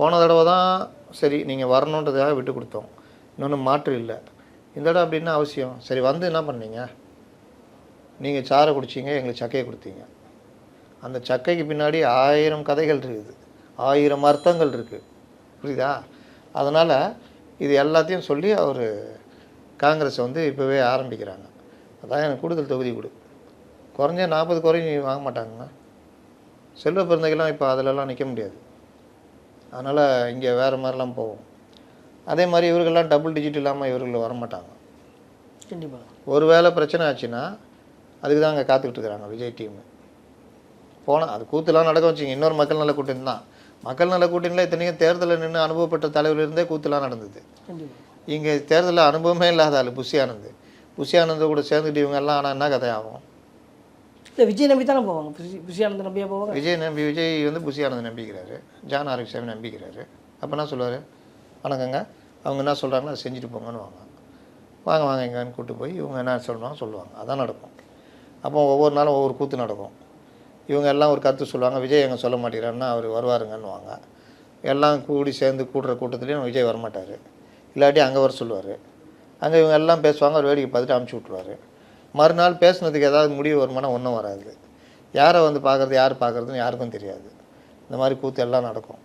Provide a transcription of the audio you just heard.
போன தடவை தான் சரி நீங்கள் வரணுன்றதுக்காக விட்டு கொடுத்தோம். இன்னொன்று மாற்று இல்லை. இந்த தடவை அப்படின்னா அவசியம்? சரி வந்து என்ன பண்ணீங்க? நீங்கள் சாரை குடிச்சீங்க எங்களுக்கு சக்கையை கொடுத்தீங்க. அந்த சக்கைக்கு பின்னாடி ஆயிரம் கதைகள் இருக்குது. ஆயிரம் அர்த்தங்கள் இருக்குது புரியுதா? அதனால் இது எல்லாத்தையும் சொல்லி அவர் காங்கிரஸ் வந்து இப்போவே ஆரம்பிக்கிறாங்க. அதான் எனக்கு கூடுதல் தொகுதி கொடு. குறைஞ்ச நாற்பது குறையும் வாங்க மாட்டாங்கண்ணா செல்வ பிறந்தைகள்லாம் இப்போ அதிலெல்லாம் நிற்க முடியாது. அதனால் இங்கே வேறு மாதிரிலாம் போகும். அதே மாதிரி இவர்கள்லாம் டபுள் டிஜிட் இல்லாமல் இவர்கள் வரமாட்டாங்க. கண்டிப்பாக ஒருவேளை பிரச்சனை ஆச்சுன்னா அதுக்கு தான் அங்கே காத்துக்கிட்டு இருக்கிறாங்க விஜய் டீம் போனால் அது கூத்துலாம் நடக்க வச்சிங்க. இன்னொரு மக்கள் நல கூட்டணி தான். மக்கள் நல கூட்டணியில் இத்தனைக்கும் தேர்தலில் நின்று அனுபவப்பட்ட தலைவர் இருந்தே கூத்துலாம் நடந்தது. இங்கே தேர்தலில் அனுபவமே இல்லாத ஆள் புஷி ஆனந்த் புஷி ஆனந்த் கூட சேர்ந்துட்டு இவங்க எல்லாம் ஆனால் என்ன கதையாகும்? இல்லை விஜய் நம்பி தானே போவாங்க? புஷி புஷியானந்த நம்பியாக போவாங்க? விஜய் நம்பி விஜய் வந்து புஷியானந்த நம்பிக்கிறாரு. ஜான் ஆரோக்கியசாமி நம்பிக்கிறாரு. அப்போ என்ன சொல்லுவார்? வணக்கங்க. அவங்க என்ன சொல்கிறாங்களோ அதை செஞ்சுட்டு போங்கன்னு வாங்க. வாங்க வாங்க எங்கன்னு கூட்டு போய் இவங்க என்ன சொல்கிறாங்க சொல்லுவாங்க. அதான் நடக்கும். அப்போ ஒவ்வொரு நாளும் ஒவ்வொரு கூத்து நடக்கும். இவங்க எல்லாம் ஒரு கருத்து சொல்லுவாங்க. விஜய் எங்கே சொல்ல மாட்டேங்கிறாருன்னா அவர் வருவாருங்கன்னு வாங்க. எல்லாம் கூடி சேர்ந்து கூடுற கூட்டத்துலேயும் விஜய் வரமாட்டார். இல்லாட்டி அங்கே வர சொல்லுவார். அங்கே இவங்க எல்லாம் பேசுவாங்க அவர் வேடிக்கை பார்த்துட்டு அமுச்சு விட்ருவாரு மறுநாள் பேசுனதுக்கு ஏதாவது முடிவு வருமானம் ஒன்றும் வராது. யாரை வந்து பார்க்குறது யார் பார்க்குறதுன்னு யாருக்கும் தெரியாது. இந்த மாதிரி கூத்து எல்லாம் நடக்கும்.